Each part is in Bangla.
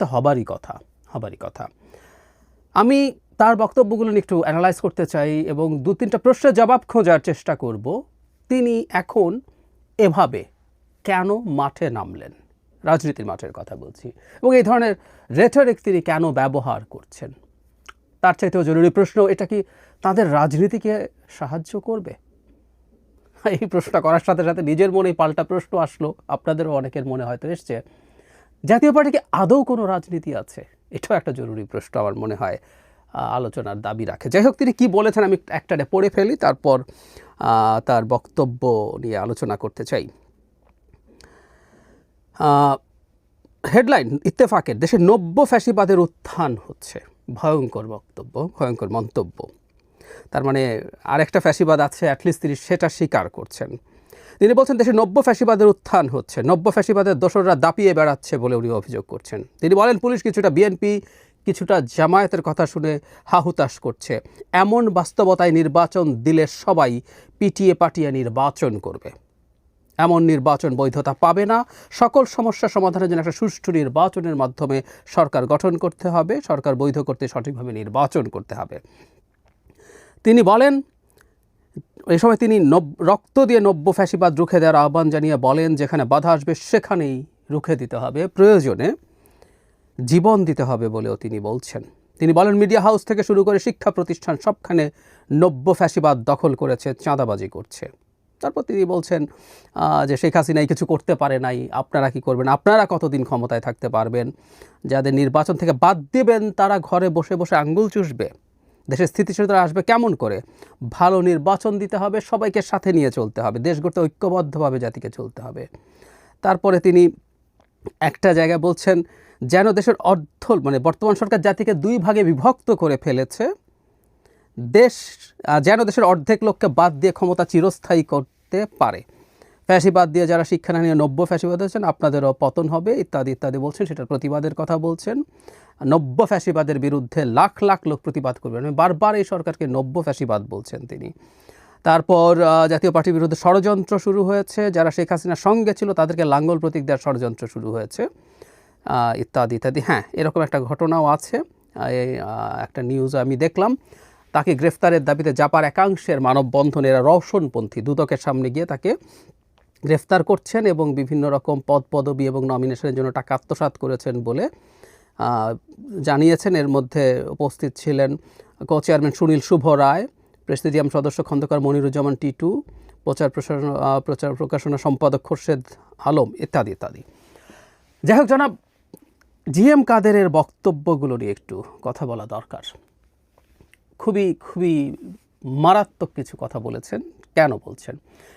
তা হবারই কথা হবারই কথা। আমি তার বক্তব্যগুলো একটু অ্যানালাইজ করতে চাই এবং দু তিনটা প্রশ্নের জবাব খোঁজার চেষ্টা করব। তিনি এখন এভাবে কেন মাঠে নামলেন? রাজনীতির মাঠের কথা বলছি। এবং এই ধরনের রেটরিক তিনি কেন ব্যবহার করছেন? তার চাইতেও জরুরি প্রশ্ন, এটা কি তাদের রাজনীতিকে সাহায্য করবে? এই প্রশ্নটা করার সাথে সাথে নিজের মনেই পাল্টা প্রশ্ন আসলো। আপনাদেরও অনেকের মনে হয়তো এসছে। জাতীয় পার্টি কি আদৌ কোনো রাজনীতি আছে? এটাও একটা জরুরি প্রশ্ন আমার মনে হয় আলোচনার দাবি রাখে। যাই হোক, তিনি কি বলেছেন আমি একটা পড়ে ফেলি, তারপর তার বক্তব্য নিয়ে আলোচনা করতে চাই। হেডলাইন, ইত্তেফাকের দেশে নব্য ফ্যাসিবাদের উত্থান হচ্ছে। ভয়ঙ্কর বক্তব্য, ভয়ঙ্কর মন্তব্য। তার মানে আরেকটা ফ্যাসিবাদ আছে অ্যাটলিস্ট তিনি সেটা স্বীকার করছেন। তিনি বলছেন, দেশে নব্য ফ্যাসিবাদের উত্থান হচ্ছে। নব্য ফ্যাসিবাদের দোসররা দাপিয়ে বেড়াচ্ছে বলে উনি অভিযোগ করছেন। তিনি বলেন, পুলিশ কিছুটা বিএনপি, কিছুটা জামায়াতের কথা শুনে হাহুতাশ করছে। এমন বাস্তবতায় নির্বাচন দিলে সবাই পিটিয়ে পাটিয়ে নির্বাচন করবে। এমন নির্বাচন বৈধতা পাবে না। সকল সমস্যা সমাধানের জন্য একটা সুষ্ঠু নির্বাচনের মাধ্যমে সরকার গঠন করতে হবে। সরকার বৈধ করতে সঠিকভাবে নির্বাচন করতে হবে। তিনি বলেন এই সময় তিনি রক্ত দিয়ে নব্য ফ্যাসিবাদ রুখে দেওয়ার আহ্বান জানিয়ে বলেন, যেখানে বাধা আসবে, সেখানেই রুখে দিতে হবে। প্রয়োজনে জীবন দিতে হবে বলেও তিনি বলছেন। তিনি বলেন, মিডিয়া হাউস থেকে শুরু করে শিক্ষা প্রতিষ্ঠান সবখানে নব্য ফ্যাসিবাদ দখল করেছে, চাঁদাবাজি করছে। তারপর তিনি বলছেন যে শেখ হাসিনাই কিছু করতে পারে নাই, আপনারা কি করবেন? আপনারা কতদিন ক্ষমতায় থাকতে পারবেন? যাদের নির্বাচন থেকে বাদ দেবেন, তারা ঘরে বসে বসে আঙ্গুল চুষবে। দেশের স্থিতিশীলতা আসবে কেমন করে? ভালো নির্বাচন দিতে হবে, সবাইকে সাথে নিয়ে চলতে হবে, দেশ গড়তে ঐক্যবদ্ধভাবে জাতিকে চলতে হবে। তারপরে তিনি একটা জায়গায় বলছেন, যেন দেশের অর্ধ মানে বর্তমান সরকার জাতিকে দুই ভাগে বিভক্ত করে ফেলেছে, দেশ যেন দেশের অর্ধেক লোককে বাদ দিয়ে ক্ষমতা চিরস্থায়ী করতে পারে। ফ্যাসিবাদ দিয়ে যারা শিক্ষা নিয়ে নব্য ফ্যাসিবাদ হয়েছেন, আপনাদেরও পতন হবে, ইত্যাদি ইত্যাদি বলছেন, সেটার প্রতিবাদের কথা বলছেন। নব্য ফ্যাসিবাদের বিরুদ্ধে লাখ লাখ লোক প্রতিবাদ করবেন আমি বারবার এই সরকারকে নব্য ফ্যাসিবাদ বলছেন তিনি। তারপর জাতীয় পার্টির বিরুদ্ধে ষড়যন্ত্র শুরু হয়েছে। যারা শেখ হাসিনার সঙ্গে ছিল তাদেরকে লাঙ্গল প্রতীক দেওয়ার ষড়যন্ত্র শুরু হয়েছে। ইত্যাদি ইত্যাদি। হ্যাঁ এরকম একটা ঘটনাও আছে। একটা নিউজ আমি দেখলাম। তাকে গ্রেফতারের দাবিতে জাপার একাংশের মানববন্ধন এরা রওশনপন্থী দুদকের সামনে গিয়ে তাকে গ্রেফতার করছেন এবং বিভিন্ন রকম পদ, পদবি এবং নমিনেশনের জন্য টাকা আত্মসাৎ করেছেন বলে জানিয়েছেন। এর মধ্যে উপস্থিত ছিলেন co, chairman Sunil Shubho Roy, presidium সদস্য খন্দকার মনিরুজ্জামান টিটু, প্রচার প্রসারণা প্রচার প্রকাশনা সম্পাদক খোরশেদ আলম, ইত্যাদি ইত্যাদি। যাই হোক জনাব, জি এম কাদেরের বক্তব্যগুলো নিয়ে একটু কথা বলা দরকার। খুবই খুবই মারাত্মক কিছু কথা বলেছেন। কেন বলছেন?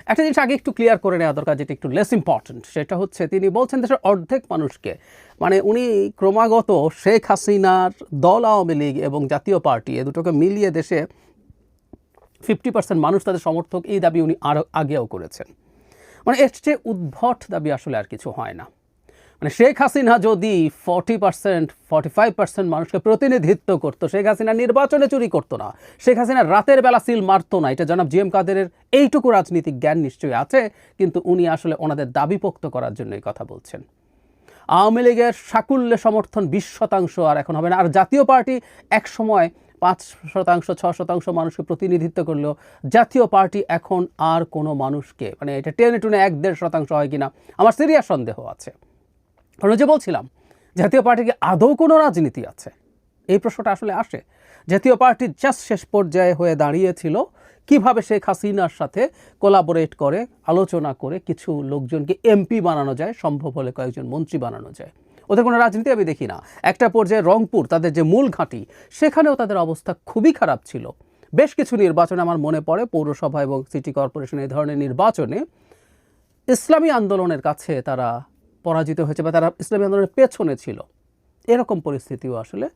একটা জিনিস আগে একটু ক্লিয়ার করে নেওয়া দরকার যেটা একটু লেস ইম্পর্ট্যান্ট সেটা হচ্ছে তিনি বলছেন দেশের অর্ধেক মানুষকে মানে উনি ক্রমাগত শেখ হাসিনার দল আওয়ামী লীগ এবং জাতীয় পার্টি এ দুটোকে মিলিয়ে দেশে ফিফটি পার্সেন্ট মানুষ তাদের সমর্থক, এই দাবি উনি আরও আগেও করেছেন। মানে এর চেয়ে উদ্ভট দাবি আসলে আর কিছু হয় না। মানে শেখ হাসিনা যদি forty percent, forty five percent মানুষকে প্রতিনিধিত্ব করতো, শেখ হাসিনা নির্বাচনে চুরি করতো না, শেখ হাসিনা রাতের বেলা সিল মারতো না, এটা জনাব জিএম কাদেরের এইটুকু রাজনীতিক জ্ঞান নিশ্চয়ই আছে, কিন্তু উনি আসলে ওনাদের দাবি পোক্ত করার জন্য এই কথা বলছেন। আওয়ামী লীগের সাকুল্যে সমর্থন বিশ শতাংশ আর এখন হবে না, আর জাতীয় পার্টি এক সময় পাঁচ শতাংশ, ছ শতাংশ মানুষকে প্রতিনিধিত্ব করলেও জাতীয় পার্টি এখন আর কোনো মানুষকে মানে এটা টেনে টুনে এক দেড় শতাংশ হয় কিনা, আমার সিরিয়াস সন্দেহ আছে। যে বলছিলাম, জাতীয় পার্টিকে আদৌ কোনো রাজনীতি আছে? এই প্রশ্নটা আসলে আসে। জাতীয় পার্টি জাস্ট শেষ পর্যায়ে হয়ে দাঁড়িয়েছিল। কীভাবে শেখ হাসিনার সাথে কোলাবোরেট করে, আলোচনা করে কিছু লোকজনকে এমপি বানানো যায়, সম্ভব হলে কয়েকজন মন্ত্রী বানানো যায়? ওদের কোনো রাজনীতি আমি দেখি না। একটা পর্যায়ে রংপুর, তাদের যে মূল ঘাঁটি, সেখানেও তাদের অবস্থা খুবই খারাপ ছিল। বেশ কিছু নির্বাচনে আমার মনে পড়ে, পৌরসভা এবং সিটি কর্পোরেশন এই ধরনের নির্বাচনে ইসলামী আন্দোলনের কাছে তারা পরাজিত হয়েছে বা তারা ইসলামী আন্দোলনের পেছনে ছিল। এরকম পরিস্থিতিও আসলে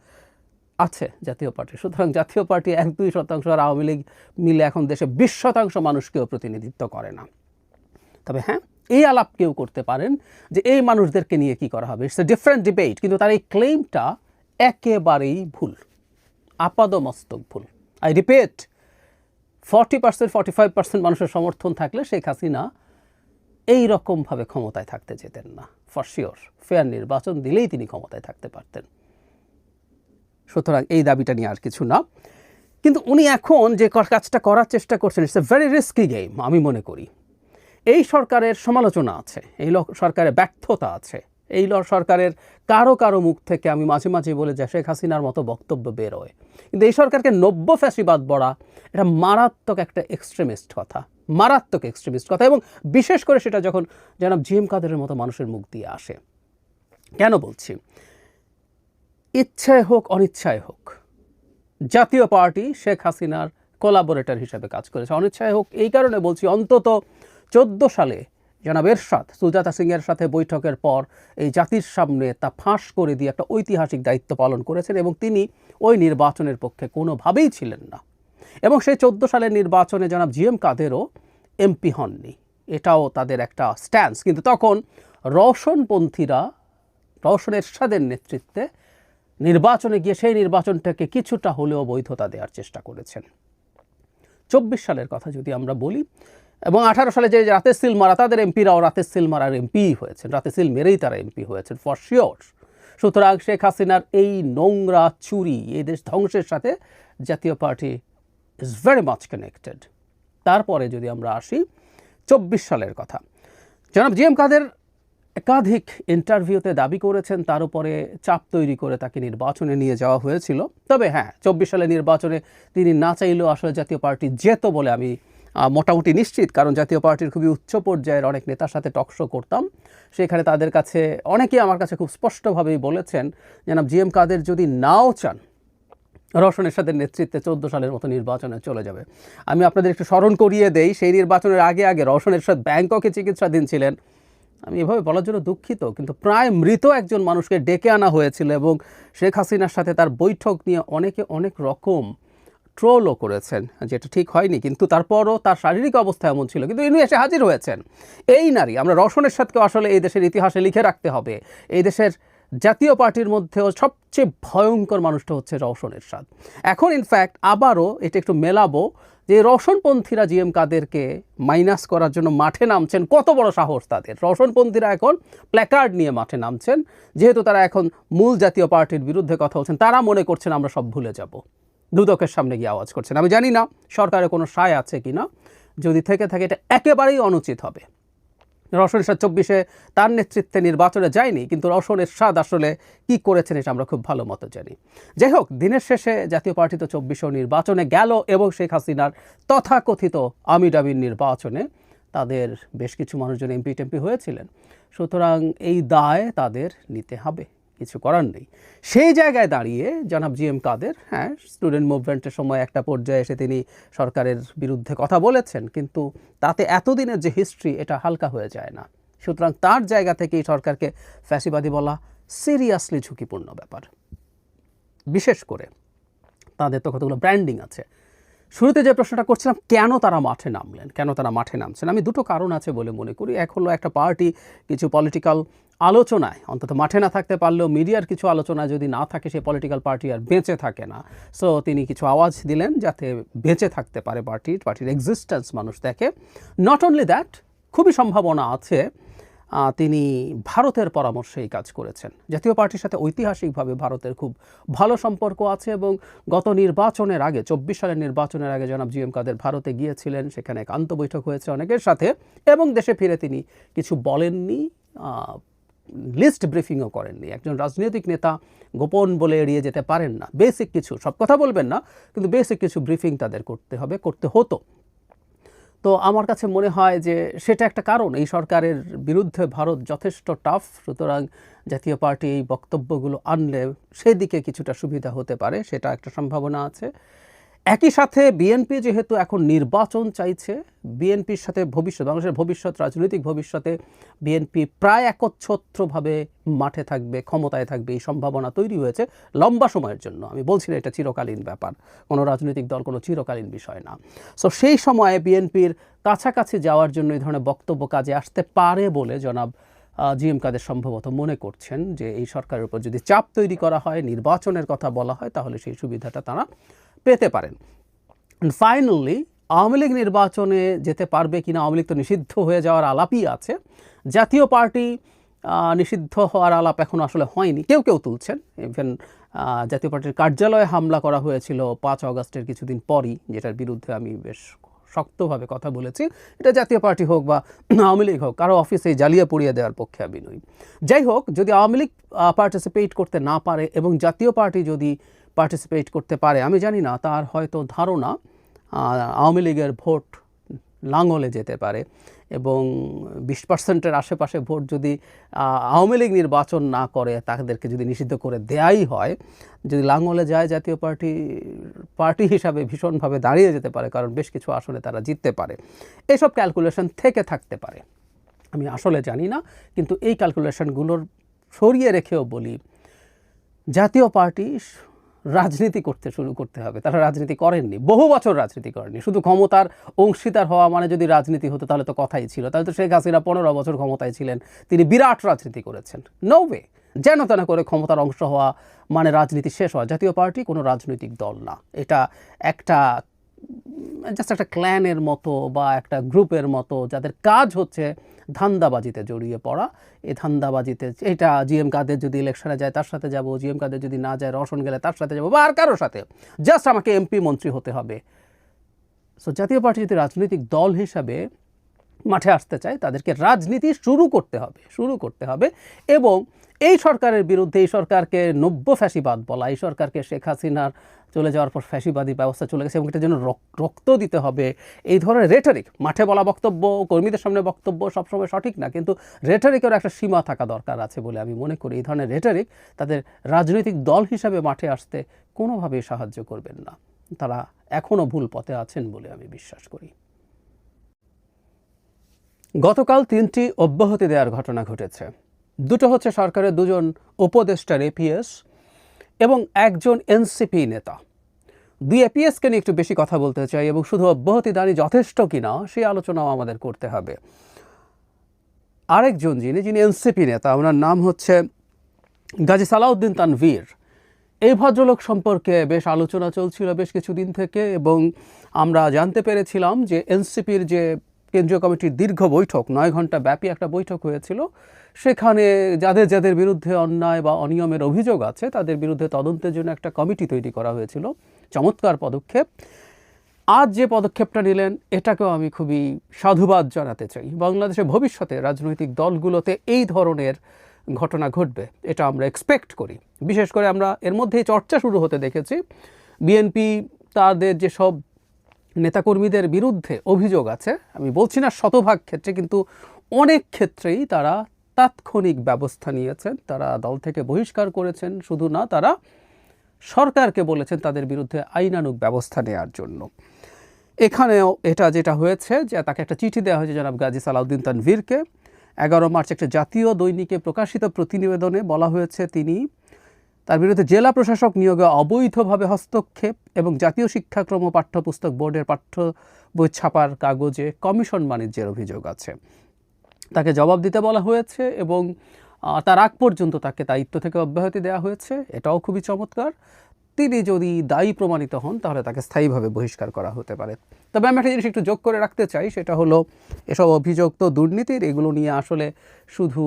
আছে জাতীয় পার্টি। সুতরাং জাতীয় পার্টি এক দুই শতাংশ আর আওয়ামী লীগ মিলে এখন দেশে বিশ শতাংশ মানুষকেও প্রতিনিধিত্ব করে না। তবে হ্যাঁ এই আলাপ কেউ করতে পারেন যে এই মানুষদেরকে নিয়ে কি করা হবে। ইটস এ ডিফারেন্ট ডিবেট কিন্তু তার এই ক্লেমটা একেবারেই ভুল, আপাদমস্তক ভুল। I repeat forty percent forty five percent মানুষের সমর্থন থাকলে শেখ হাসিনা এই রকমভাবে ক্ষমতায় থাকতে যেতেন না। ফর শিওর ফেয়ার নির্বাচন দিলেই তিনি ক্ষমতায় থাকতে পারতেন। সুতরাং এই দাবিটা নিয়ে আর কিছু না। কিন্তু উনি এখন যে কাজটা করার চেষ্টা করছেন it's a very risky game আমি মনে করি। এই সরকারের সমালোচনা আছে, এই সরকারের ব্যর্থতা আছে। এই সরকারের কারও কারও মুখ থেকে আমি মাঝে মাঝে বলে যে শেখ হাসিনার মতো বক্তব্য বেরোয়। কিন্তু এই সরকারকে নব্য ফ্যাসিবাদ বড়া এটা মারাত্মক একটা এক্সট্রিমিস্ট কথা। মারাত্মক এক্সট্রিমিস্ট কথা এবং বিশেষ করে সেটা যখন জনাব জিএম কাদেরের মতো মানুষের মুখ দিয়ে আসে। কেন বলছি? ইচ্ছায় হোক, অনিচ্ছায় হোক, জাতীয় পার্টি শেখ হাসিনার কোলাবোরেটর হিসেবে কাজ করেছে। অনিচ্ছায় হোক, এই কারণে বলছি অন্তত চোদ্দ সালে জনাব এরশাদ সুজাতা সিংয়ের সাথে বৈঠকের পর এই জাতির সামনে তা ফাঁস করে দিয়ে একটা ঐতিহাসিক দায়িত্ব পালন করেছেন এবং তিনি ওই নির্বাচনের পক্ষে কোনোভাবেই ছিলেন না। এবং সেই চোদ্দ সালের নির্বাচনে জনাব জিএম কাদেরও এমপি হননি। এটাও তাদের একটা স্ট্যান্স কিন্তু তখন রওশনপন্থীরা, রওশন এরশাদের নেতৃত্বে নির্বাচনে গিয়ে সেই নির্বাচনটাকে কিছুটা হলেও বৈধতা দেওয়ার চেষ্টা করেছেন। চব্বিশ সালের কথা যদি আমরা বলি, এবং আঠারো সালে যে রাতে সিল মারা, তাদের এমপিরাও রাতে সিল মারার এমপি হয়েছেন রাতে সিল মেরেই তারা এমপি হয়েছেন ফর শিওর সুতরাং শেখ হাসিনার এই নোংরা চুরি এই দেশ ধ্বংসের সাথে Jatiya party is very much connected তারপরে যদি আমরা আসি, চব্বিশ সালের কথা। জনাব জি এম কাদের একাধিক ইন্টারভিউতে দাবি করেছেন, তার উপরে চাপ তৈরি করে তাকে নির্বাচনে নিয়ে যাওয়া হয়েছিল। তবে হ্যাঁ চব্বিশ সালে নির্বাচনে তিনি না চাইলেও আসলে জাতীয় পার্টি যেত বলে আমি মোটামুটি নিশ্চিত। কারণ জাতীয় পার্টির খুবই উচ্চ পর্যায়ের অনেক নেতার সাথে টকশো করতাম। সেখানে তাদের কাছে অনেকেই আমার কাছে খুব স্পষ্টভাবেই বলেছেন, জনাব জি এম কাদের যদি নাও চান রওশন সাথে নেতৃত্বে চোদ্দ সালের মতো নির্বাচনে চলে যাবে। আমি আপনাদের একটু স্মরণ করিয়ে দেই, সেই নির্বাচনের আগে আগে রওশন সাথে ব্যাংককে চিকিৎসাধীন ছিলেন। আমি এভাবে বলার জন্য দুঃখিত, কিন্তু প্রায় মৃত একজন মানুষকে ডেকে আনা হয়েছিল এবং শেখ হাসিনার সাথে তার বৈঠক নিয়ে অনেকে অনেক রকম ট্রোলও করেছেন, যেটা ঠিক হয়নি, কিন্তু তারপরও তার শারীরিক অবস্থা এমন ছিল। কিন্তু ইনি এসে হাজির হয়েছেন। এই নারী, আমরা রওশনের সাথেও আসলে এই দেশের ইতিহাসে লিখে রাখতে হবে। এই দেশের জাতীয় পার্টির মধ্যেও সবচেয়ে ভয়ঙ্কর মানুষটা হচ্ছে রওশন এরশাদ এখন ইনফ্যাক্ট আবারও এটা একটু মেলাবো যে রওশনপন্থীরা জিএম কাদেরকে মাইনাস করার জন্য মাঠে নামছেন। কত বড় সাহস তাদের। রওশনপন্থীরা এখন প্ল্যাকার্ড নিয়ে মাঠে নামছেন। যেহেতু তারা এখন মূল জাতীয় পার্টির বিরুদ্ধে কথা বলছেন, তারা মনে করছেন আমরা সব ভুলে যাব। দুদকের সামনে গিয়ে আওয়াজ করছেন। আমি জানি না সরকারের কোনো সায় আছে কি না যদি থেকে থাকে, এটা একেবারেই অনুচিত হবে। রওশন এরশাদ চব্বিশে তার নেতৃত্বে নির্বাচনে যায়নি, কিন্তু রসন এরশাদ আসলে কি করেছেন এটা আমরা খুব ভালো মতো জানি। যাই হোক, দিনের শেষে জাতীয় পার্টি তো চব্বিশেও নির্বাচনে গেল এবং শেখ হাসিনার তথাকথিত আমিডাবির নির্বাচনে তাদের বেশ কিছু মানুষজন এমপি টেমপি হয়েছিলেন। সুতরাং এই দায় তাদের নিতে হবে। কিছু করার নেই। সেই জায়গায় দাঁড়িয়ে জনাব জি এম কাদের হ্যাঁ স্টুডেন্ট মুভমেন্টের সময় একটা পর্যায়ে এসে তিনি সরকারের বিরুদ্ধে কথা বলেছেন, কিন্তু তাতে এতদিনের যে হিস্ট্রি এটা হালকা হয়ে যায় না। সুতরাং তার জায়গা থেকেই সরকারকে ফ্যাসিবাদী বলা সিরিয়াসলি ঝুঁকিপূর্ণ ব্যাপার। বিশেষ করে তাদের তো কতগুলো ব্র্যান্ডিং আছে। শুরুতে যে প্রশ্নটা করছিলাম, কেন তারা মাঠে নামলেন? কেন তারা মাঠে নামছেন? আমি দুটো কারণ আছে বলে মনে করি। এক হলো একটা পার্টি কিছু পলিটিক্যাল আলোচনায়, অন্তত মাঠে না থাকতে পারলেও মিডিয়ার কিছু আলোচনা যদি না থাকে, সে পলিটিক্যাল পার্টি আর বেঁচে থাকে না। সো তিনি কিছু আওয়াজ দিলেন যাতে বেঁচে থাকতে পারে পার্টির পার্টির এক্সিস্টেন্স মানুষ দেখে। নট অনলি দ্যাট খুবই সম্ভাবনা আছে তিনি ভারতের পরামর্শে এই কাজ করেছেন। জাতীয় পার্টির সাথে ঐতিহাসিকভাবে ভারতের খুব ভালো সম্পর্ক আছে এবং গত নির্বাচনের আগে, চব্বিশ সালের নির্বাচনের আগে জনাব জি এম কাদের ভারতে গিয়েছিলেন, সেখানে একান্ত বৈঠক হয়েছে অনেকের সাথে এবং দেশে ফিরে তিনি কিছু বলেননি। লিস্ট ব্রিফিংও করেননি। একজন রাজনৈতিক নেতা গোপন বলে এড়িয়ে যেতে পারেন না। বেসিক কিছু, সব কথা বলবেন না, কিন্তু বেসিক কিছু ব্রিফিং তাদের করতে হবে, করতে হতো। তো আমার কাছে মনে হয় যে সেটা একটা কারণ, এই সরকারের বিরুদ্ধে ভারত যথেষ্ট টাফ সুতরাং জাতীয় পার্টি এই বক্তব্যগুলো আনলে সেদিকে কিছুটা সুবিধা হতে পারে, সেটা একটা সম্ভাবনা আছে। একই সাথে বিএনপি যেহেতু এখন নির্বাচন চাইছে, বিএনপির সাথে ভবিষ্যৎ, বাংলাদেশের ভবিষ্যৎ, রাজনৈতিক ভবিষ্যতে বিএনপি প্রায় একচ্ছত্রভাবে মাঠে থাকবে, ক্ষমতায় থাকবে, এই সম্ভাবনা তৈরি হয়েছে লম্বা সময়ের জন্য। আমি বলছি না এটা চিরকালীন ব্যাপার, কোনো রাজনৈতিক দল কোনো চিরকালীন বিষয় না। সো সেই সময়ে বিএনপির কাছাকাছি যাওয়ার জন্য এই ধরনের বক্তব্য কাজে আসতে পারে বলে জনাব জি এম কাদের সম্ভবত মনে করছেন যে এই সরকারের উপর যদি চাপ তৈরি করা হয়, নির্বাচনের কথা বলা হয়, তাহলে সেই সুবিধাটা তারা পেতে পারেন। ফাইনালি আওয়ামী লীগ নির্বাচনে যেতে পারবে কিনা আওয়ামী লীগ তো নিষিদ্ধ হয়ে যাওয়ার আলাপই আছে। জাতীয় পার্টি নিষিদ্ধ হওয়ার আলাপ এখন আসলে হয়নি। কেউ কেউ তুলছেন। ইভেন জাতীয় পার্টির কার্যালয়ে হামলা করা হয়েছিল পাঁচ অগস্টের কিছুদিন পরই, যেটার বিরুদ্ধে আমি বেশ শক্তভাবে কথা বলেছি। এটা জাতীয় পার্টি হোক বা আওয়ামী লীগ হোক, কারও অফিসে জ্বালিয়ে পুড়িয়ে দেওয়ার পক্ষে আমি নই। যাই হোক, যদি আওয়ামী লীগ পার্টিসিপেট করতে না পারে এবং জাতীয় পার্টি যদি পার্টিসিপেট করতে পারে। আমি জানি না, তার হয়তো ধারণা আওয়ামী লীগের ভোট লাঙ্গলে যেতে পারে এবং বিশ পার্সেন্টের আশেপাশে ভোট যদি আওয়ামী লীগ নির্বাচন না করে, তাদেরকে যদি নিষিদ্ধ করে দেয়াই হয়, যদি লাঙ্গলে যায় জাতীয় পার্টি পার্টি হিসাবে ভীষণভাবে দাঁড়িয়ে যেতে পারে, কারণ বেশ কিছু আসনে তারা জিততে পারে। এসব ক্যালকুলেশন থেকে থাকতে পারে। আমি আসলে জানি না, কিন্তু এই ক্যালকুলেশনগুলোর সরিয়ে রেখেও বলি, জাতীয় পার্টি রাজনীতি করতে শুরু করতে হবে। তারা রাজনীতি করেননি। বহু বছর রাজনীতি করেননি। শুধু ক্ষমতার অংশীদার হওয়া মানে যদি রাজনীতি হতো, তাহলে তো কথাই ছিল। তাহলে তো শেখ হাসিনা পনেরো বছর ক্ষমতায় ছিলেন। তিনি বিরাট রাজনীতি করেছেন। নো ওয়ে যেন তেন করে ক্ষমতার অংশ হওয়া মানে রাজনীতি শেষ হওয়া। জাতীয় পার্টি কোনো রাজনৈতিক দল না। এটা একটা জাস্ট একটা ক্ল্যানের মতো বা একটা গ্রুপের মতো যাদের কাজ হচ্ছে ধান্দাবাজিতে জড়িয়ে পড়া। এই ধান্দাবাজিতে এটা জিএম কাদের যদি ইলেকশনে যায়, তার সাথে যাব। জিএম কাদের যদি না যায় রসন গেলে তার সাথে যাব। বা আর কারোর সাথে। জাস্ট আমাকে এমপি মন্ত্রী হতে হবে। সো জাতীয় পার্টি যদি রাজনৈতিক দল হিসাবে মাঠে আসতে চায়, তাদেরকে রাজনীতি শুরু করতে হবে, শুরু করতে হবে এবং এই সরকারের বিরুদ্ধে, এই সরকারকে নব্য ফ্যাসিবাদ বলা, এই সরকারকে শেখ হাসিনার চলে যাওয়ার পর ফ্যাসিবাদী ব্যবস্থা চলে গেছে এবং এটার জন্য রক- রক্ত দিতে হবে। এই ধরনের রেটারিক মাঠে বলা বক্তব্য, কর্মীদের সামনে বক্তব্য সবসময় সঠিক না, কিন্তু রেটারিকের একটা সীমা থাকা দরকার আছে বলে আমি মনে করি। এই ধরনের রেটারিক তাদের রাজনৈতিক দল হিসাবে মাঠে আসতে কোনোভাবেই সাহায্য করবেন না। তারা এখনও ভুল পথে আছেন বলে আমি বিশ্বাস করি। গতকাল তিনটি অব্যাহতি দেওয়ার ঘটনা ঘটেছে। দুটো হচ্ছে সরকারের দুজন উপদেষ্টার এপিএস এবং একজন এনসিপি নেতা। দুই এপিএসকে নিয়ে একটু বেশি কথা বলতে চাই এবং শুধু অব্যাহতি দানি যথেষ্ট কিনা সেই আলোচনাও আমাদের করতে হবে। আরেকজন যিনি যিনি এনসিপি নেতা, ওনার নাম হচ্ছে গাজী সালাউদ্দিন তানভীর। এই ভদ্রলোক সম্পর্কে বেশ আলোচনা চলছিল বেশ কিছুদিন থেকে এবং আমরা জানতে পেরেছিলাম যে এনসিপির যে কেন্দ্রীয় কমিটির দীর্ঘ বৈঠক, নয় ঘণ্টা ব্যাপী একটা বৈঠক হয়েছিল। সেখানে যাদের যাদের বিরুদ্ধে অন্যায় বা অনিয়মের অভিযোগ আছে, তাদের বিরুদ্ধে তদন্তের জন্য একটা কমিটি তৈরি করা হয়েছিল। চমৎকার পদক্ষেপ। আজ যে পদক্ষেপটা নিলেন, এটাকেও আমি খুবই সাধুবাদ জানাতে চাই। বাংলাদেশের ভবিষ্যতে রাজনৈতিক দলগুলোতে এই ধরনের ঘটনা ঘটবে, এটা আমরা এক্সপেক্ট করি। বিশেষ করে আমরা এর মধ্যেই চর্চা শুরু হতে দেখেছি। বিএনপি, তাদের যেসব নেতাকর্মীদের বিরুদ্ধে অভিযোগ আছে। আমি বলছি না শতভাগ ক্ষেত্রে, কিন্তু অনেক ক্ষেত্রেই তারা তাৎক্ষণিক ব্যবস্থা নিয়েছেন। তারা দল থেকে বহিষ্কার করেছেন। শুধু না, তারা সরকারকে বলেছেন তাদের বিরুদ্ধে আইনানুগ ব্যবস্থা নেওয়ার জন্য। এখানেও এটা যেটা হয়েছে যে তাকে একটা চিঠি দেওয়া হয়েছে জনাব গাজী সালাউদ্দিন তানভীরকে। এগারো মার্চ একটা জাতীয় দৈনিকে প্রকাশিত প্রতিবেদনে বলা হয়েছে তিনি তার বিরুদ্ধে জেলা প্রশাসক নিয়োগে অবৈধভাবে হস্তক্ষেপ এবং জাতীয় শিক্ষাক্রম ও পাঠ্যপুস্তক বোর্ডের পাঠ্য বই ছাপার কাগজে কমিশন বাণিজ্যের অভিযোগ আছে। তাকে জবাব দিতে বলা হয়েছে এবং তার আগ পর্যন্ত তাকে দায়িত্ব থেকে অব্যাহতি দেওয়া হয়েছে। এটাও খুবই চমৎকার। তিনি যদি দায়ী প্রমাণিত হন, তাহলে তাকে স্থায়ীভাবে বহিষ্কার করা হতে পারে। তবে আমি একটা জিনিস একটু যোগ করে রাখতে চাই, সেটা হলো, এসব অভিযোগ তো দুর্নীতির, এগুলো নিয়ে আসলে শুধু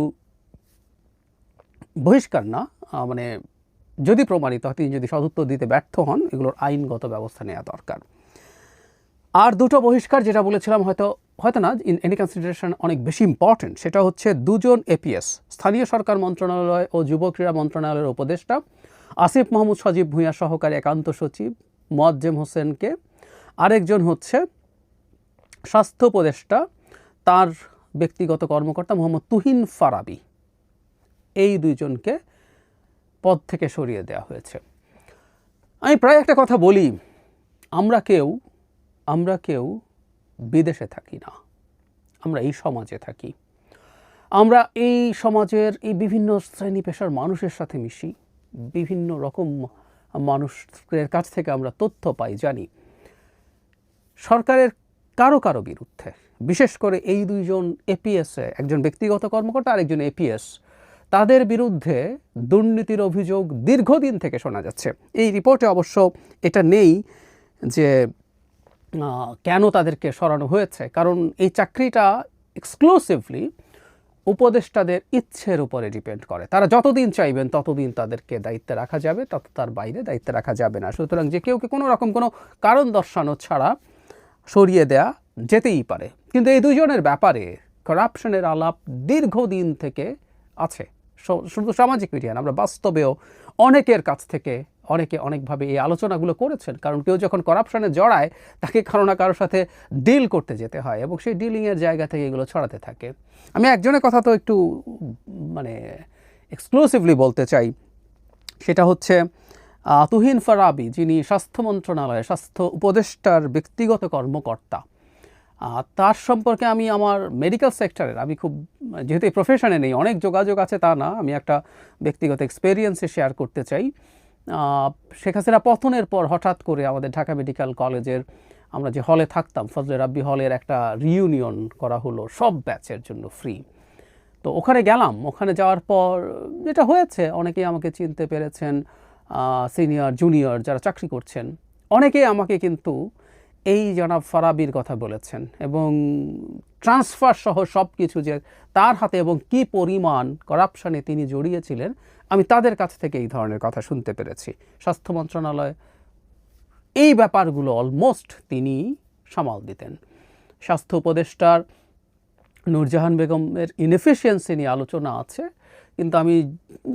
বহিষ্কার না মানে যদি প্রমাণিত হয়, তিনি যদি সদুত্তর দিতে ব্যর্থ হন, এগুলোর আইনগত ব্যবস্থা নেওয়া দরকার। আর দুটো বহিষ্কার যেটা বলেছিলাম হয়তো হয়তো না ইন এনি কনসিডারেশন অনেক বেশি ইম্পর্টেন্ট সেটা হচ্ছে দুজন এপিএস স্থানীয় সরকার মন্ত্রণালয় ও যুব ক্রীড়া মন্ত্রণালয়ের উপদেষ্টা আসিফ মাহমুদ সজীব ভূঁইয়া সহকারী একান্ত সচিব মোয়াজ্জেম হোসেনকে। আরেকজন হচ্ছে স্বাস্থ্য উপদেষ্টা, তার ব্যক্তিগত কর্মকর্তা মোহাম্মদ তুহিন ফারাবি। এই দুইজনকে পদ থেকে সরিয়ে দেওয়া হয়েছে। আমি প্রায় একটা কথা বলি, আমরা কেউ আমরা কেউ বিদেশে থাকি না। আমরা এই সমাজে থাকি। আমরা এই সমাজের এই বিভিন্ন শ্রেণি পেশার মানুষের সাথে মিশি। বিভিন্ন রকম মানুষের কাছ থেকে আমরা তথ্য পাই, জানি। সরকারের কারও কারও বিরুদ্ধে। বিশেষ করে এই দুইজন এপিএস একজন ব্যক্তিগত কর্মকর্তা আর একজন এপিএস তাদের বিরুদ্ধে দুর্নীতির অভিযোগ দীর্ঘদিন থেকে শোনা যাচ্ছে। এই রিপোর্টে অবশ্য এটা নেই যে কেন তাদেরকে সরানো হয়েছে। কারণ এই চাকরিটা এক্সক্লুসিভলি উপদেষ্টাদের ইচ্ছের উপরে ডিপেন্ড করে। তারা যতদিন চাইবেন ততদিন তাদেরকে দায়িত্বে রাখা যাবে, তত তার বাইরে দায়িত্বে রাখা যাবে না। সুতরাং যে কেউকে কোনো রকম কোনো কারণ দর্শানো ছাড়া সরিয়ে দেয়া যেতেই পারে। কিন্তু এই দুজনের ব্যাপারে করাপশনের আলাপ দীর্ঘদিন থেকে আছে। শুধু সামাজিক মিডিয়া আমরা বাস্তবেও অনেকের কাছ থেকে অনেকে অনেকভাবে এই আলোচনাগুলো করেছেন। কারণ কেউ যখন করাপশনে জড়ায়, তাকে কারও না কারোর সাথে ডিল করতে যেতে হয় এবং সেই ডিলিংয়ের জায়গা থেকে এগুলো ছড়াতে থাকে। আমি একজনের কথা তো একটু মানে এক্সক্লুসিভলি বলতে চাই। সেটা হচ্ছে তুহিন ফারাবি, যিনি স্বাস্থ্য মন্ত্রণালয়ে স্বাস্থ্য উপদেষ্টার ব্যক্তিগত কর্মকর্তা। তার সম্পর্কে আমি আমার মেডিকেল সেক্টরের আমি খুব, যেহেতু এই প্রফেশনে নেই, অনেক যোগাযোগ আছে তা না, আমি একটা ব্যক্তিগত এক্সপেরিয়েন্সে শেয়ার করতে চাই। শেখ হাসিনা পতনের পর হঠাৎ করে আমাদের ঢাকা মেডিকেল কলেজের আমরা যে হলে থাকতাম, ফজলে রাব্বি হলের একটা রিইউনিয়ন করা হলো, সব ব্যাচের জন্য ফ্রি তো ওখানে গেলাম, ওখানে যাওয়ার পর যেটা হয়েছে, অনেকেই আমাকে চিনতে পেরেছেন সিনিয়র জুনিয়র যারা চাকরি করছেন, অনেকেই আমাকে কিন্তু এই জনাব ফারাবির কথা বলেছেন এবং ট্রান্সফার সহ সব কিছু যে তার হাতে এবং কি পরিমাণ করাপশনে তিনি জড়িয়েছিলেন, আমি তাদের কাছ থেকে এই ধরনের কথা শুনতে পেরেছি। স্বাস্থ্য মন্ত্রণালয় এই ব্যাপারগুলো অলমোস্ট তিনি সামাল দিতেন। স্বাস্থ্য উপদেষ্টার নূরজাহান বেগমের ইনএফিসিয়েন্সি নিয়ে আলোচনা আছে, কিন্তু আমি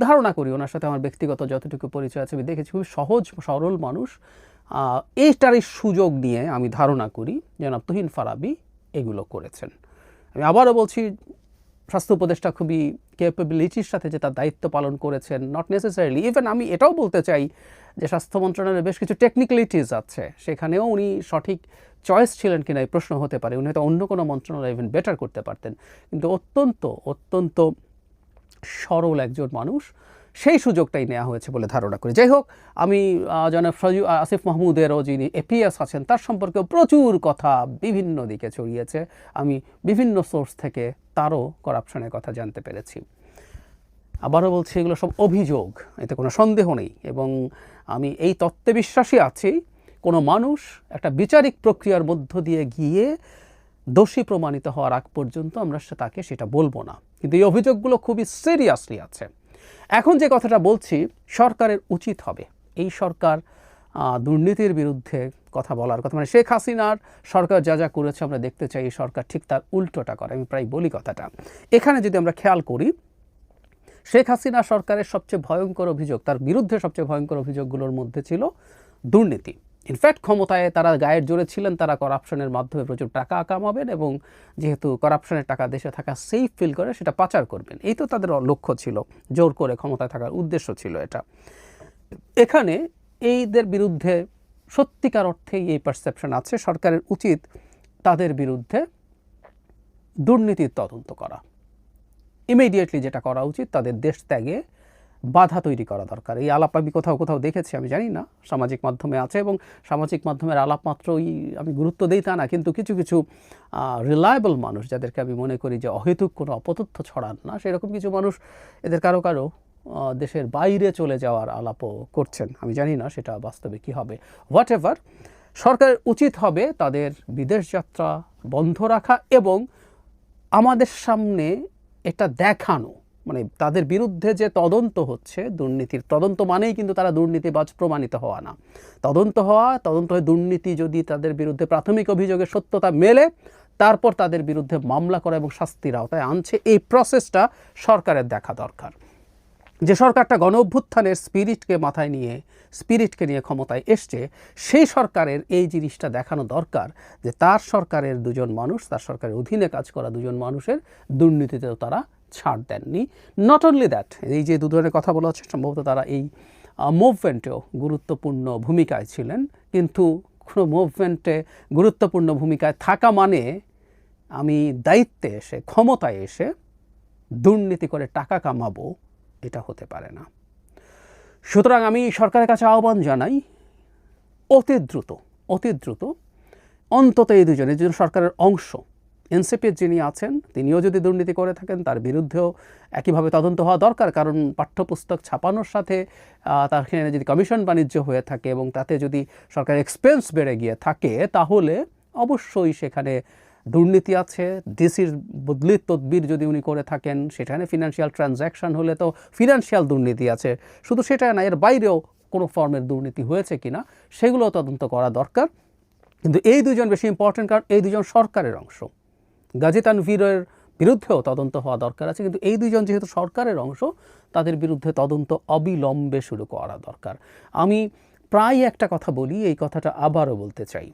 ধারণা করি ওনার সাথে আমার ব্যক্তিগত যতটুকু পরিচয় আছে, আমি দেখেছি খুবই সহজ, সরল মানুষ। এইটারই সুযোগ নিয়ে আমি ধারণা করি জনাব তুহিন ফারাবি এগুলো করেছেন। আমি আবারও বলছি, স্বাস্থ্য উপদেষ্টা খুবই ক্যাপাবিলিটির সাথে যে তার দায়িত্ব পালন করেছেন নট নেসেসারিলি ইভেন আমি এটাও বলতে চাই যে স্বাস্থ্য মন্ত্রণালয়ের বেশ কিছু টেকনিক্যালিটিস আছে, সেখানেও উনি সঠিক চয়েস ছিলেন কিনা এই প্রশ্ন হতে পারে, উনি হয়তো অন্য কোনো মন্ত্রণালয় ইভেন বেটার করতে পারতেন। কিন্তু অত্যন্ত অত্যন্ত সরল একজন মানুষ সেই সুযোগটাই নেওয়া হয়েছে বলে ধারণা করি। যাই হোক, আমি জনাব সজু আসিফ মাহমুদেরও যিনি এপিএস আছেন, তার সম্পর্কেও প্রচুর কথা বিভিন্ন দিকে ছড়িয়েছে। আমি বিভিন্ন সোর্স থেকে তারও করাপশনের কথা জানতে পেরেছি। আবারও বলছি, এগুলো সব অভিযোগ, এতে কোনো সন্দেহ নেই এবং আমি এই তত্ত্বে বিশ্বাসী আছি, কোনো মানুষ একটা বিচারিক প্রক্রিয়ার মধ্য দিয়ে গিয়ে দোষী প্রমাণিত হওয়ার আগ পর্যন্ত আমরা তাকে সেটা বলব না। কিন্তু এই অভিযোগগুলো খুবই সিরিয়াসলি আছে। এখন যে কথাটা বলছি, সরকারের উচিত হবে। এই সরকার দুর্নীতির বিরুদ্ধে কথা বলার কথা। মানে শেখ হাসিনার সরকার যা যা করেছে, আমরা দেখতে চাই এই সরকার ঠিক তার উল্টোটা করে। আমি প্রায় বলি কথাটা। এখানে যদি আমরা খেয়াল করি, শেখ হাসিনা সরকারের সবচেয়ে ভয়ঙ্কর অভিযোগ, তার বিরুদ্ধে সবচেয়ে ভয়ঙ্কর অভিযোগগুলোর মধ্যে ছিল দুর্নীতি। ইনফ্যাক্ট ক্ষমতায় তারা গায়ের জোরে ছিলেন, তারা করাপশনের মাধ্যমে প্রচুর টাকা কামাবেন এবং যেহেতু করাপশনের টাকা দেশে থাকা সেফ ফিল করে, সেটা পাচার করবেন। এই তো তাদের লক্ষ্য ছিল, জোর করে ক্ষমতায় থাকার উদ্দেশ্য ছিল এটা। এখানে এইদের বিরুদ্ধে সত্যিকার অর্থেই এই পারসেপশন আছে, সরকারের উচিত তাদের বিরুদ্ধে দুর্নীতির তদন্ত করা। ইমিডিয়েটলি যেটা করা উচিত, তাদের দেশ ত্যাগে বাধা তৈরি করা দরকার। এই আলাপ আমি কোথাও কোথাও দেখেছি, আমি জানি না, সামাজিক মাধ্যমে আছে এবং সামাজিক মাধ্যমের আলাপ মাত্রই আমি গুরুত্ব দিই তা না, কিন্তু কিছু কিছু রিলায়েবল মানুষ যাদেরকে আমি মনে করি যে অহেতুক কোনো অপতথ্য ছড়ান না, সেরকম কিছু মানুষ এদের কারও কারও দেশের বাইরে চলে যাওয়ার আলাপও করছেন। আমি জানি না সেটা বাস্তবে কি হবে। হোয়াট এভার সরকারের উচিত হবে তাদের বিদেশ যাত্রা বন্ধ রাখা এবং আমাদের সামনে এটা দেখানো। মানে তাদের বিরুদ্ধে যে তদন্ত হচ্ছে, দুর্নীতির তদন্ত মানেই কিন্তু তারা দুর্নীতিবাজ প্রমাণিত হওয়া না। তদন্ত হওয়া, তদন্ত হয়ে দুর্নীতি যদি তাদের বিরুদ্ধে প্রাথমিক অভিযোগের সত্যতা মেলে, তারপর তাদের বিরুদ্ধে মামলা করা এবং শাস্তির আওতায় আনছে, এই প্রসেসটা সরকারের দেখা দরকার। যে সরকারটা গণ অভ্যুত্থানের স্পিরিটকে মাথায় নিয়ে স্পিরিটকে নিয়ে ক্ষমতায় এসছে, সেই সরকারের এই জিনিসটা দেখানো দরকার যে তার সরকারের দুজন মানুষ, তার সরকারের অধীনে কাজ করা দুজন মানুষের দুর্নীতিতেও তারা ছাড় দেননি। নট অনলি দ্যাট এই যে দু ধরনের কথা বলা হচ্ছে, সম্ভবত তারা এই মুভমেন্টেও গুরুত্বপূর্ণ ভূমিকায় ছিলেন। কিন্তু কোনো মুভমেন্টে গুরুত্বপূর্ণ ভূমিকায় থাকা মানে আমি দায়িত্বে এসে, ক্ষমতায় এসে দুর্নীতি করে টাকা কামাবো, এটা হতে পারে না। সুতরাং আমি সরকারের কাছে আহ্বান জানাই, অতি দ্রুত অতি দ্রুত, অন্তত এই দুজনে দুজন সরকারের অংশ এনসিপির যিনি আছেন, তিনিও যদি দুর্নীতি করে থাকেন, তার বিরুদ্ধেও একইভাবে তদন্ত হওয়া দরকার। কারণ পাঠ্যপুস্তক ছাপানোর সাথে তার যদি কমিশন বাণিজ্য হয়ে থাকে এবং তাতে যদি সরকারের এক্সপেন্স বেড়ে গিয়ে থাকে, তাহলে অবশ্যই সেখানে দুর্নীতি আছে। ডিসির বদলির তদবির যদি উনি করে থাকেন, সেখানে ফিনান্সিয়াল ট্রানজ্যাকশন হলে তো ফিনান্সিয়াল দুর্নীতি আছে। শুধু সেটা না, এর বাইরেও কোনো ফর্মের দুর্নীতি হয়েছে কিনা সেগুলো তদন্ত করা দরকার। কিন্তু এই দুজন বেশি ইম্পর্টেন্ট কারণ এই দুজন সরকারের অংশ। গাজী তানভীরের বিরুদ্ধেও তদন্ত হওয়া দরকার আছে। কিন্তু এই দুজন যেহেতু সরকারের অংশ, তাদের বিরুদ্ধে তদন্ত অবিলম্বে শুরু করা দরকার। আমি প্রায় একটা কথা বলি, এই কথাটা আবারও বলতে চাই।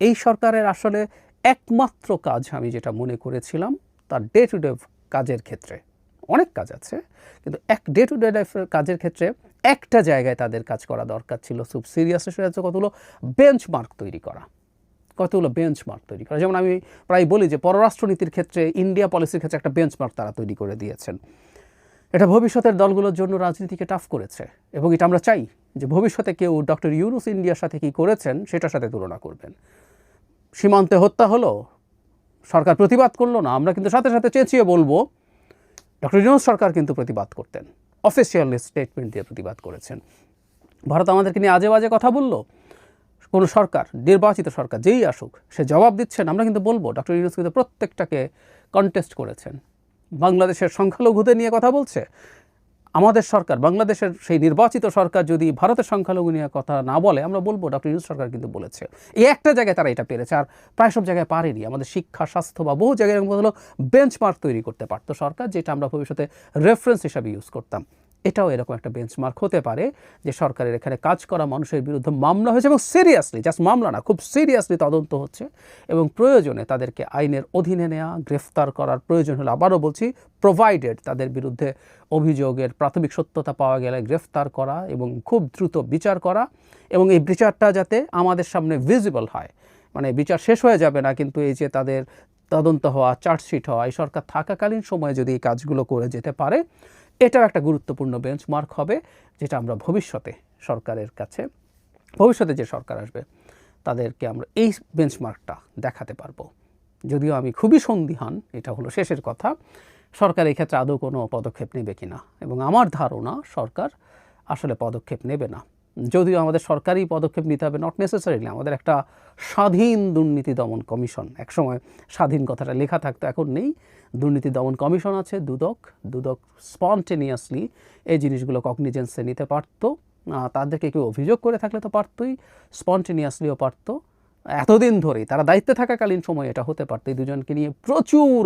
এই সরকারের আসলে একমাত্র কাজ আমি যেটা মনে করেছিলাম, তার ডে টু ডে কাজের ক্ষেত্রে। অনেক কাজ আছে, কিন্তু এক ডে টু ডে লাইফের কাজের ক্ষেত্রে একটা জায়গায় তাদের কাজ করা দরকার ছিল খুব সিরিয়াস সেটা কতগুলো? বেঞ্চমার্ক তৈরি করা। কতগুলো বেঞ্চমার্ক তৈরি করা? যেমন আমি প্রায় বলি যে পররাষ্ট্রনীতির ক্ষেত্রে ইন্ডিয়া পলিসির ক্ষেত্রে একটা বেঞ্চমার্ক তারা তৈরি করে দিয়েছেন। এটা ভবিষ্যতের দলগুলোর জন্য রাজনীতিকে টাফ করেছে এবং এটা আমরা চাই যে ভবিষ্যতে কেউ ডক্টর ইউনুস ইন্ডিয়ার সাথে কি করেছেন সেটার সাথে তুলনা করবেন। সীমান্তে হত্যা হলো, সরকার প্রতিবাদ করল না, আমরা কিন্তু সাথে সাথে চেঁচিয়ে বলব ডক্টর ইউনুস সরকার কিন্তু প্রতিবাদ করতেন। অফিসিয়ালি স্টেটমেন্ট দিয়ে প্রতিবাদ করেছেন। ভারত আমাদেরকে নিয়ে আজে বাজে কথা বলল। কোনো সরকার, নির্বাচিত সরকার যেই আসুক, সে জবাব দিচ্ছেন। আমরা কিন্তু বলব, ডক্টর ইউনুস কিন্তু প্রত্যেকটাকে কন্টেস্ট করেছেন। বাংলাদেশের সংখ্যালঘুদের নিয়ে কথা বলছে। আমাদের সরকার, বাংলাদেশের সেই নির্বাচিত সরকার যদি ভারতের সংখ্যালঘু নিয়ে কথা না বলে, আমরা বলব, ডক্টর ইউনুস সরকার কিন্তু বলেছে। এই একটা জায়গায় তারা এটা পেরেছে, আর প্রায় সব জায়গায় পারেনি। আমাদের শিক্ষা, স্বাস্থ্য বা বহু জায়গায় এরকম হলো বেঞ্চমার্ক তৈরি করতে পারতো সরকার, যেটা আমরা ভবিষ্যতে রেফারেন্স হিসাবে ইউজ করতাম। এটাও এরকম একটা বেঞ্চমার্ক হতে পারে যে সরকারের এখানে কাজ করা মানুষের বিরুদ্ধে মামলা হয়েছে এবং সিরিয়াসলি জাস্ট মামলা না, খুব সিরিয়াসলি তদন্ত হচ্ছে এবং প্রয়োজনে তাদেরকে আইনের অধীনে নেওয়া গ্রেফতার করার প্রয়োজন হলে আবারও বলছি প্রোভাইডেড তাদের বিরুদ্ধে অভিযোগের প্রাথমিক সত্যতা পাওয়া গেলে গ্রেফতার করা এবং খুব দ্রুত বিচার করা এবং এই বিচারটা যাতে আমাদের সামনে ভিজিবল হয়। মানে বিচার শেষ হয়ে যাবে না, কিন্তু এই যে তাদের তদন্ত হওয়া চার্জশিট হওয়া, এই সরকার থাকাকালীন সময়ে যদি এই কাজগুলো করে যেতে পারে এটাও একটা গুরুত্বপূর্ণ বেঞ্চমার্ক হবে, যেটা আমরা ভবিষ্যতে সরকারের কাছে, ভবিষ্যতে যে সরকার আসবে, তাদেরকে আমরা এই বেঞ্চমার্কটা দেখাতে পারব। যদিও আমি খুবই সন্দিহান এটা হলো শেষের কথা, সরকার এই ক্ষেত্রে আদৌ কোনো পদক্ষেপ নেবে কিনা? এবং আমার ধারণা, সরকার আসলে পদক্ষেপ নেবে না। যদিও আমাদের সরকারি পদক্ষেপ নিতে হবে নট নেসেসারিলি আমাদের একটা স্বাধীন দুর্নীতি দমন কমিশন, একসময় স্বাধীন কথাটা লেখা থাকতো, এখন নেই। দুর্নীতি দমন কমিশন আছে, দুদক দুদক স্পন্টেনিয়াসলি এই জিনিসগুলো কগনিজেন্সে নিতে পারত। তাদেরকে কেউ অভিযোগ করে থাকলে তো পারতোই, স্পন্টেনিয়াসলিও পারত। এতদিন ধরেই, তারা দায়িত্বে থাকাকালীন সময় এটা হতে পারতো। এই দুজনকে নিয়ে প্রচুর